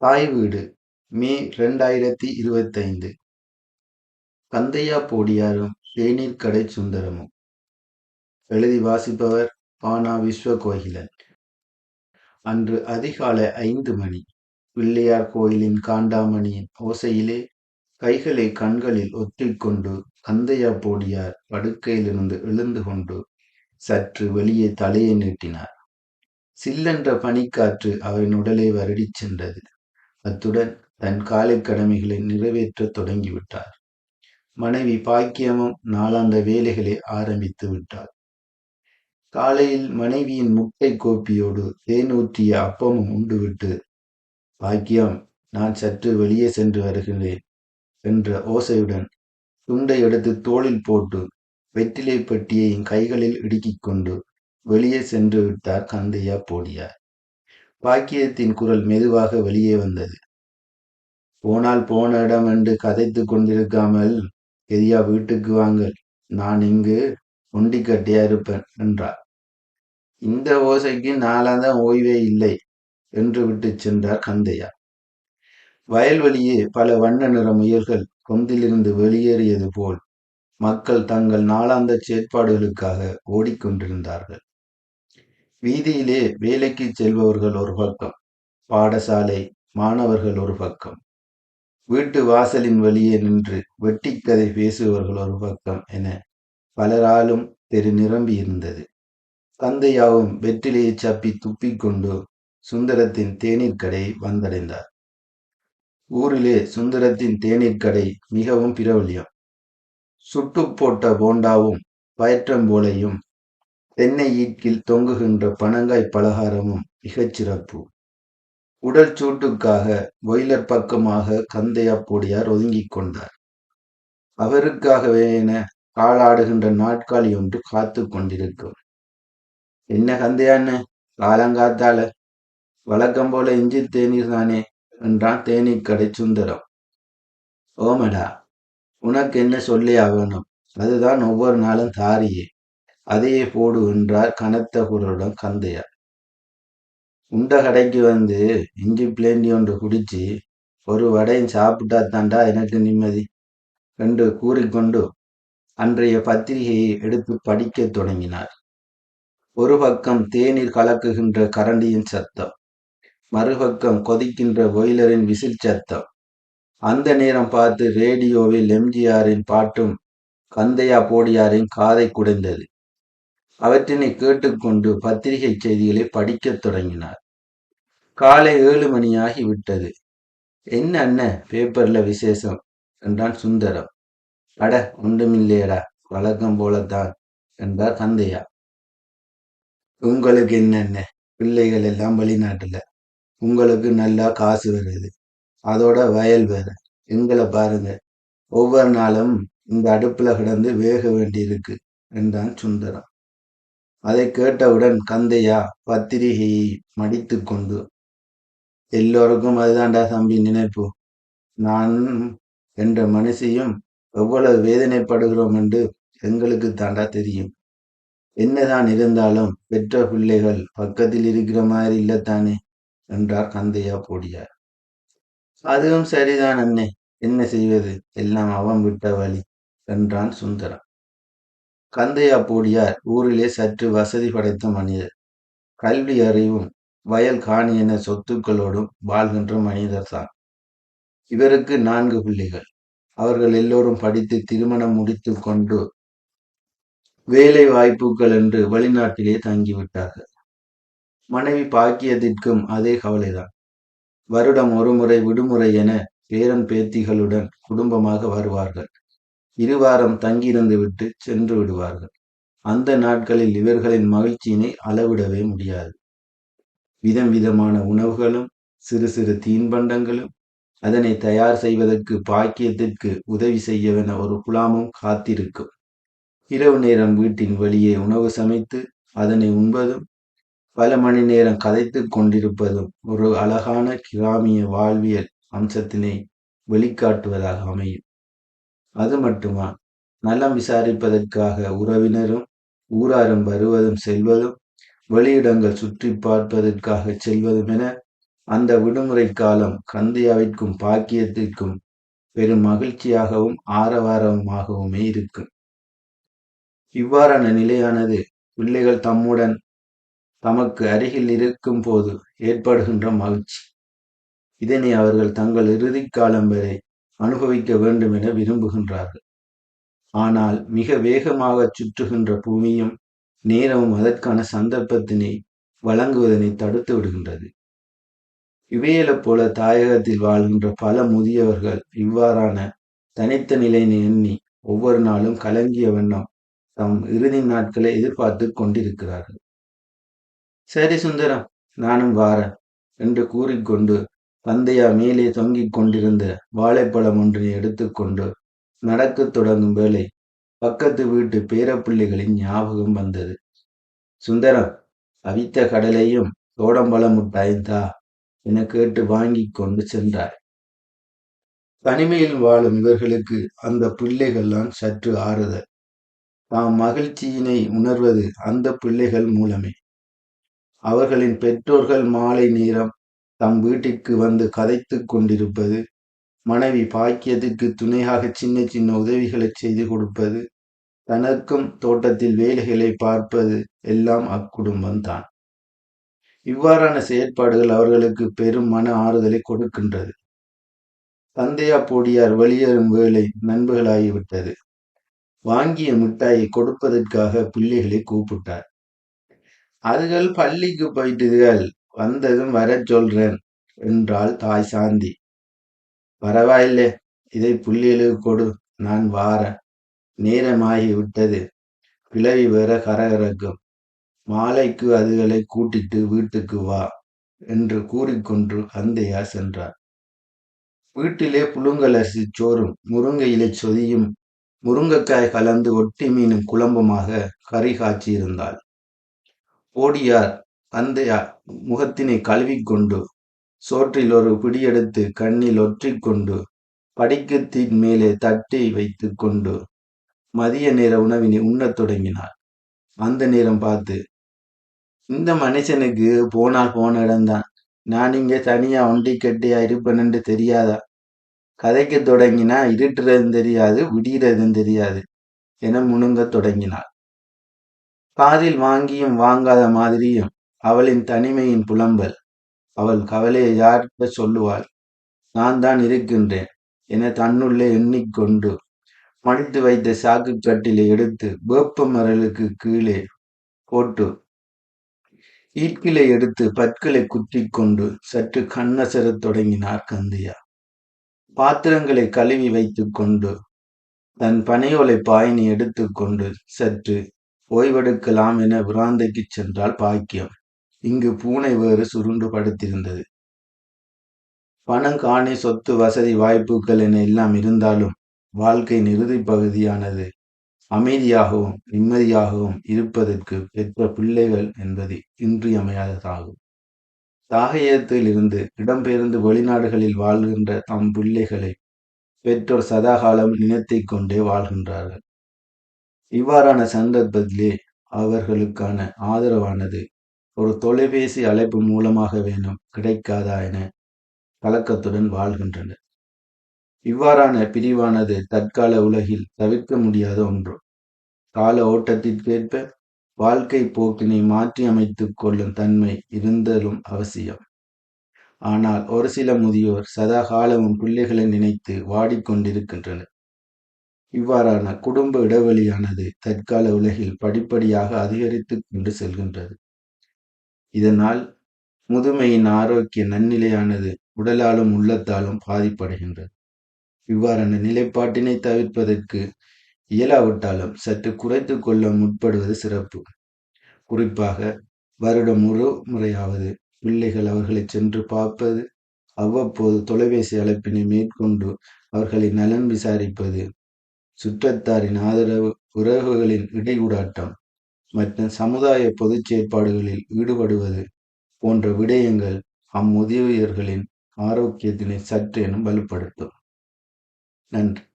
தாய் வீடு மே ரெண்டாயிரத்தி இருபத்தைந்து. கந்தையா போடியாரும் தேநீர் கடை சுந்தரமும். எழுதி வாசிப்பவர் பானா விஸ்வ கோகிலன் அன்று அதிகாலை ஐந்து மணி பிள்ளையார் கோயிலின் காண்டாமணியின் ஓசையிலே கைகளை கண்களில் ஒத்திக்கொண்டு கந்தையா போடியார் படுக்கையிலிருந்து எழுந்து கொண்டு சற்று வெளியே தலையை நீட்டினார். சில்லென்ற பனிக்காற்று அவரின் உடலை வருடிச் சென்றது. அத்துடன் தன் காலை கடமைகளை நிறைவேற்றத் தொடங்கிவிட்டார். மனைவி பாக்கியமும் நாளாந்த வேலைகளை ஆரம்பித்து விட்டாள். காலையில் மனைவியின் முட்டை கோப்பியோடு தேனூற்றிய அப்பமும் உண்டுவிட்டு பாக்கியம் நான் சற்று வெளியே சென்று வருகிறேன் என்ற ஓசையுடன் துண்டை எடுத்து தோளில் போட்டு வெற்றிலை பட்டியை கைகளில் இடுக்கிக் கொண்டு வெளியே சென்று விட்டார் கந்தையா போடியார் பாக்கியத்தின் குரல் மெதுவாக வெளியே வந்தது. போனால் போன இடம் என்று கதைத்து கொண்டிருக்காமல் எதியா வீட்டுக்கு வாங்கள். நான் இங்கு ஒண்டி கட்டியா இருப்பேன் என்றார். இந்த ஓசைக்கு நாளாதான் ஓய்வே இல்லை என்று விட்டு சென்றார் கந்தையா. வயல்வெளியே பல வண்ண நிற முயல்கள் கொந்திலிருந்து வெளியேறியது போல் மக்கள் தங்கள் நாளாந்த செயற்பாடுகளுக்காக ஓடிக்கொண்டிருந்தார்கள். வீதியிலே வேலைக்கு செல்பவர்கள் ஒரு பக்கம் பாடசாலை மாணவர்கள் ஒரு பக்கம் வீட்டு வாசலின் வழியே நின்று வெட்டிக்கதை பேசுபவர்கள் ஒரு பக்கம் என பலராலும் தெரு நிரம்பி இருந்தது. தந்தையாவும் வெற்றிலையை சப்பி துப்பிக்கொண்டு சுந்தரத்தின் தேநீர் கடையை வந்தடைந்தார். ஊரிலே சுந்தரத்தின் தேநீர் கடை மிகவும் பிரபல்யம். சுட்டு போட்ட போண்டாவும் பயற்றம்போலையும் தென்னை ஈட்டில் தொங்குகின்ற பனங்காய் பலகாரமும் மிகச் சிறப்பு. உடல் சூட்டுக்காக பொய்லர் பக்கமாக கந்தையா போடியார் ஒதுங்கிக் கொண்டார். அவருக்காகவே என காலாடுகின்ற நாட்காலி ஒன்று காத்து கொண்டிருக்கும். என்ன கந்தையான்னு காலங்காத்தால? வழக்கம் போல இஞ்சி தேநீர் தானே என்றான் தேனீக்கடை கடை சுந்தரம். ஓமடா உனக்கு என்ன சொல்லி ஆகணும் அதுதான் ஒவ்வொரு நாளும் தாரியே. அதையே போடு என்றார் கனத்த குரலுடன் கந்தையா உண்ட கடைக்கு வந்து இஞ்சி பிளேண்டி ஒன்று குடிச்சு ஒரு வடையும் சாப்பிட்டா தாண்டா எனக்கு நிம்மதி. என்று கூறிக்கொண்டு அன்றைய பத்திரிகையை எடுத்து படிக்கத் தொடங்கினார். ஒரு பக்கம் தேநீர் கலக்குகின்ற கரண்டியின் சத்தம் மறுபக்கம் கொதிக்கின்ற பொய்லரின் விசில் சத்தம். அந்த நேரம் பார்த்து ரேடியோவில் எம்ஜிஆரின் பாட்டும் கந்தையா போடியாரின் காதை குடைந்தது. அவற்றினை கேட்டுக்கொண்டு பத்திரிகை செய்திகளை படிக்கத் தொடங்கினார். காலை ஏழு மணியாகி விட்டது. என்ன அண்ணன் பேப்பர்ல விசேஷம்? என்றான் சுந்தரம். அட ஒன்றுமில்லையடா வழக்கம் போலத்தான் என்றார் கந்தையா உங்களுக்கு என்னென்ன பிள்ளைகள் எல்லாம் வெளிநாட்டுல. உங்களுக்கு நல்லா காசு வருது. அதோட வயல் வேற. எங்களை பாருங்க. ஒவ்வொரு நாளும் இந்த அடுப்புல கிடந்து வேக வேண்டியிருக்கு என்றான் சுந்தரம். அதை கேட்டவுடன் கந்தையா பத்திரிகையை மடித்து கொண்டு. எல்லோருக்கும் அதுதான்டா தம்பி நினைப்பு. நான் என்ற மனுஷியும் எவ்வளவு வேதனைப்படுகிறோம் என்று எங்களுக்கு தாண்டா தெரியும். என்னதான் இருந்தாலும் பெற்ற பிள்ளைகள் பக்கத்தில் இருக்கிற மாதிரி இல்லத்தானே? என்றார் கந்தையா போடியார். அதுவும் சரிதான் அண்ணே. என்ன செய்வது? எல்லாம் அவன் விட்ட வழி என்றான் சுந்தரம். கந்தையா போடியார் ஊரிலே சற்று வசதி படைத்த மனிதர். கல்வி அறிவும் வயல் காணி என சொத்துக்களோடும் வாழ்கின்ற மனிதர் தான். இவருக்கு நான்கு பிள்ளைகள். அவர்கள் எல்லோரும் படித்து திருமணம் முடித்து கொண்டு வேலை வாய்ப்புகள் என்று வெளிநாட்டிலே தங்கிவிட்டார்கள். மனைவி பாக்கியத்திற்கும் அதே கவலைதான். வருடம் ஒருமுறை விடுமுறை என பேரன் பேத்திகளுடன் குடும்பமாக வருவார்கள். இருவாரம் தங்கியிருந்து விட்டு சென்று விடுவார்கள். அந்த நாட்களில் இவர்களின் மகிழ்ச்சியினை அளவிடவே முடியாது. விதம் விதமான உணவுகளும் சிறு சிறு தீன்பண்டங்களும் அதனை தயார் செய்வதற்கு பாக்கியத்திற்கு உதவி செய்யவென ஒரு குலாமும் காத்திருக்கும். இரவு நேரம் வீட்டின் வெளியே உணவு சமைத்து அதனை உண்பதும் பல மணி நேரம் கதைத்து கொண்டிருப்பதும் ஒரு அழகான கிராமிய வாழ்வியல் அம்சத்தினை வெளிக்காட்டுவதாக அமையும். அது மட்டுமா? நலம் விசாரிப்பதற்காக உறவினரும் ஊராரும் வருவதும் செல்வதும் வெளியிடங்கள் சுற்றி பார்ப்பதற்காக செல்வதும் என அந்த விடுமுறை காலம் கந்தியாவிற்கும் பாக்கியத்திற்கும் பெரும் மகிழ்ச்சியாகவும் ஆரவாரமாகவுமே இருக்கும் இவ்வாறான நிலையானது பிள்ளைகள் தம்முடன் தமக்கு அருகில் இருக்கும் போது ஏற்படுகின்ற மகிழ்ச்சி. இதனை அவர்கள் தங்கள் இறுதி காலம் வரை அனுபவிக்க வேண்டும் என விரும்புகின்றார்கள். ஆனால் மிக வேகமாக சுற்றுகின்ற பூமியும் நேரமும் அதற்கான சந்தர்ப்பத்தினை வழங்குவதனை தடுத்து விடுகின்றது. இவையைப் போல தாயகத்தில் வாழ்கின்ற பல முதியவர்கள் இவ்வாறான தனித்த நிலையினை எண்ணி ஒவ்வொரு நாளும் கலங்கிய வண்ணம் தம் இறுதி நாட்களை எதிர்பார்த்து கொண்டிருக்கிறார்கள். சரி சுந்தரம் நானும் வாரேன் என்று கூறிக்கொண்டு தந்தையா மேலே தொங்கிக் கொண்டிருந்த வாழைப்பழம் ஒன்றினை எடுத்துக்கொண்டு நடக்கத் தொடங்கும் வேளை பக்கத்து வீட்டு பேரப்பிள்ளைகளின் ஞாபகம் வந்தது. சுந்தரம் அவித்த கடலையும் தோடம்பழம் முட்டாயும் தா என கேட்டு வாங்கி கொண்டு சென்றார். தனிமையில் வாழும் இவர்களுக்கு அந்த பிள்ளைகள்லாம் சற்று ஆறுதல். தாம் மகிழ்ச்சியினை உணர்வது அந்த பிள்ளைகள் மூலமே. அவர்களின் பெற்றோர்கள் மாலை நேரம் தம் வீட்டிற்கு வந்து கதைத்துக் கொண்டிருப்பது மனைவி பாக்கியத்துக்கு துணையாக சின்ன சின்ன உதவிகளை செய்து கொடுப்பது தனக்கும் தோட்டத்தில் வேலைகளை பார்ப்பது எல்லாம் அக்குடும்பம்தான். இவ்வாறான செயற்பாடுகள் அவர்களுக்கு பெரும் மன ஆறுதலை கொடுக்கின்றது. தந்தையா போடியார் வெளியேறும் வேலை நண்பர்களாகிவிட்டது. வாங்கிய மிட்டாயை கொடுப்பதற்காக பிள்ளைகளை கூப்பிட்டார். அதுகள் பள்ளிக்கு போயிட்டுதுகள் வந்ததும் வரச் சொல்றேன் என்றாள் தாய் சாந்தி. பரவாயில்லை இதை புள்ளியலுக்கு கொடு நான் வார. நேரமாகி விட்டது. கிளவி வேற கரகரக்கும். மாலைக்கு அதுகளை கூட்டிட்டு வீட்டுக்கு வா என்று கூறிக்கொண்டு அந்தையா சென்றார். வீட்டிலே புழுங்கலரிசி சோறும் முருங்கை இலை சொதியும் முருங்கைக்காய் கலந்து ஒட்டி மீனும் குழம்புமாக கறி காய்ச்சியிருந்தாள். ஓடியார் அந்தையா முகத்தினை கழுவிக்கொண்டு சோற்றில் ஒரு பிடியெடுத்து கண்ணில் ஒற்றிக்கொண்டு படிக்கத்தின் மேலே தட்டி வைத்து கொண்டு மதிய நேர உணவினை உண்ணத் தொடங்கினார் அந்த நேரம் பார்த்து இந்த மனுஷனுக்கு போனால் போன இடம்தான். நான் இங்க தனியா ஒண்டி கட்டியா இருப்பேன்னு தெரியாதா? கதைக்க தொடங்கினா இருட்டுறதும் தெரியாது விடிகிறதும் தெரியாது என முணுங்கத் தொடங்கினார் காதில் வாங்கியும் வாங்காத மாதிரியும் அவளின் தனிமையின் புலம்பல். அவள் கவலையை யார்கிட்ட சொல்லுவாள்? நான் தான் இருக்கின்றேன். என தன்னுள்ளே எண்ணிக்கொண்டு மடித்து வைத்த சாக்கு கட்டிலை எடுத்து வேப்ப மரலுக்கு கீழே போட்டு ஈட்கிலை எடுத்து பற்களை குத்தி கொண்டு சற்று கண்ணசரத் தொடங்கினார் கந்தையா. பாத்திரங்களை கழுவி வைத்துக் கொண்டு தன் பனையோலை பாயினி எடுத்துக்கொண்டு சற்று ஓய்வெடுக்கலாம் என விராந்தைக்கு சென்றால் பாக்கியம். இங்கு பூனை வேறு சுருண்டு படுத்திருந்தது பணம் காணி சொத்து வசதி வாய்ப்புகள் என எல்லாம் இருந்தாலும் வாழ்க்கையின் இறுதி பகுதியானது அமைதியாகவும் நிம்மதியாகவும் இருப்பதற்கு பெற்ற பிள்ளைகள் என்பது இன்றியமையாததாகும். தாகையத்தில் இருந்து இடம்பெயர்ந்து வெளிநாடுகளில் வாழ்கின்ற தம் பிள்ளைகளை பெற்றோர் சதாகாலம் நினைத்தை கொண்டே வாழ்கின்றார்கள். இவ்வாறான சந்தர்ப்பத்திலே அவர்களுக்கான ஆதரவானது ஒரு தொலைபேசி அழைப்பு மூலமாக வேணும். கிடைக்காதா என கலக்கத்துடன் வாழ்கின்றனர். இவ்வாறான பிரிவானது தற்கால உலகில் தவிர்க்க முடியாத ஒன்று. கால ஓட்டத்திற்கேற்ப வாழ்க்கை போக்கினை மாற்றி அமைத்துக் கொள்ளும் தன்மை இருந்தலும் அவசியம். ஆனால் ஒரு சில முதியோர் சதா காலமும் பிள்ளைகளை நினைத்து வாடிக்கொண்டிருக்கின்றனர். இவ்வாறான குடும்ப இடைவெளியானது தற்கால உலகில் படிப்படியாக அதிகரித்துக் கொண்டு செல்கின்றது. இதனால் முதுமையின் ஆரோக்கிய நன்னிலையானது உடலாலும் உள்ளத்தாலும் பாதிப்படைகின்றது. இவ்வாறான நிலைப்பாட்டினை தவிர்ப்பதற்கு இயலாவிட்டாலும் சற்று குறைத்து கொள்ள முற்படுவது சிறப்பு. குறிப்பாக வருடம் ஒரு முறையாவது பிள்ளைகள் அவர்களை சென்று பார்ப்பது அவ்வப்போது தொலைபேசி அழைப்பினை மேற்கொண்டு அவர்களை நலன் விசாரிப்பது சுற்றத்தாரின் ஆதரவு உறவுகளின் இடையூடாட்டம் மற்றும் சமுதாய பொதுச் செயற்பாடுகளில் ஈடுபடுவது போன்ற விடயங்கள் அம்முதியவர்களின் ஆரோக்கியத்தினை சற்றேனும் வலுப்படுத்தும். நன்றி.